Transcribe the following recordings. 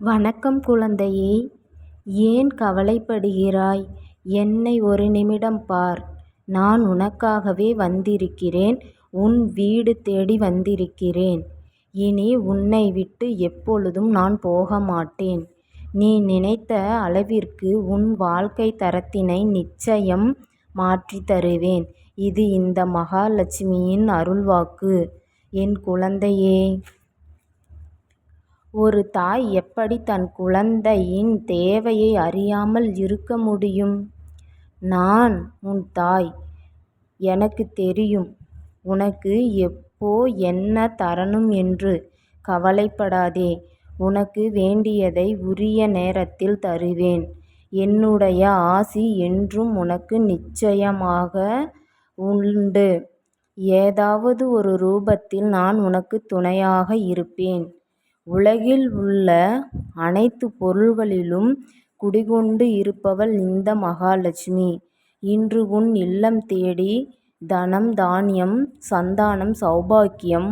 வணக்கம் குழந்தையே ஏன் கவலைப்படுகிறாய்? என்னை ஒரு நிமிடம் பார். நான் உனக்காகவே வந்திருக்கிறேன். உன் வீடு தேடி வந்திருக்கிறேன். இனி உன்னை விட்டு எப்பொழுதும் நான் போக மாட்டேன் நீ நினைத்த அளவிற்கு உன் வாழ்க்கை தரத்தினை நிச்சயம் மாற்றித் தருவேன். இது இந்த மகாலட்சுமியின் அருள்வாக்கு. என் குழந்தையே ஒரு தாய் எப்படி தன் குழந்தையின் தேவையை அறியாமல் இருக்க முடியும்? நான் உன் தாய் எனக்கு தெரியும். உனக்கு எப்போ என்ன தரணும் என்று கவலைப்படாதே. உனக்கு வேண்டியதை உரிய நேரத்தில் தருவேன். என்னுடைய ஆசி என்றும் உனக்கு நிச்சயமாக உண்டு. ஏதாவது ஒரு ரூபத்தில் நான் உனக்கு துணையாக இருப்பேன். உலகில் உள்ள அனைத்து பொருள்களிலும் குடிகொண்டு இருப்பவள் இந்த மகாலட்சுமி. இன்று உன் இல்லம் தேடி தனம் தானியம் சந்தானம் சௌபாக்கியம்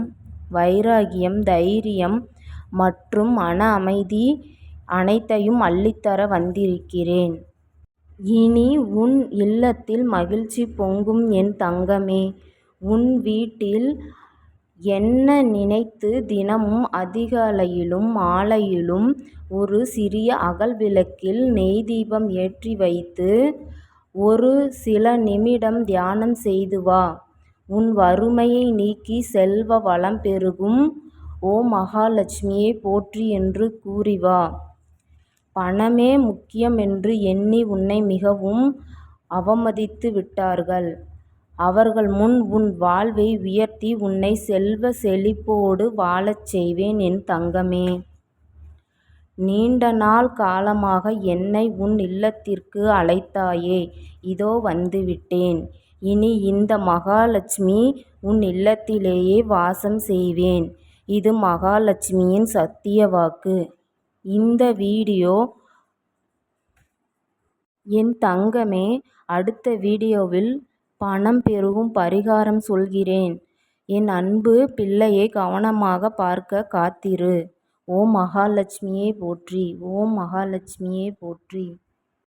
வைராகியம் தைரியம் மற்றும் மன அமைதி அனைத்தையும் அள்ளித்தர வந்திருக்கிறேன். இனி உன் இல்லத்தில் மகிழ்ச்சி பொங்கும் என் தங்கமே. உன் வீட்டில் என்ன நினைத்து தினமும் அதிகாலையிலும் மாலையிலும் ஒரு சிறிய அகல் விளக்கில் நெய் தீபம் ஏற்றி வைத்து ஒரு சில நிமிடம் தியானம் செய்து வா. உன் வறுமையை நீக்கி செல்வ வளம் பெருகும். ஓ மகாலட்சுமியை போற்றி என்று கூறி வா. பணமே முக்கியம் என்று எண்ணி உன்னை மிகவும் அவமதித்து விட்டார்கள். அவர்கள் முன் உன் வாழ்வை உயர்த்தி உன்னை செல்வ செழிப்போடு வாழச் செய்வேன் என் தங்கமே. நீண்ட நாள் காலமாக என்னை உன் இல்லத்திற்கு அழைத்தாயே இதோ வந்துவிட்டேன். இனி இந்த மகாலட்சுமி உன் இல்லத்திலேயே வாசம் செய்வேன். இது மகாலட்சுமியின் சத்திய வாக்கு. இந்த வீடியோ என் தங்கமே அடுத்த வீடியோவில் பணம் பெருகும் பரிகாரம் சொல்கிறேன். என் அன்பு பிள்ளையை கவனமாக பார்க்க காத்திரு. ஓம் மகாலட்சுமியே போற்றி! ஓம் மகாலட்சுமியே போற்றி!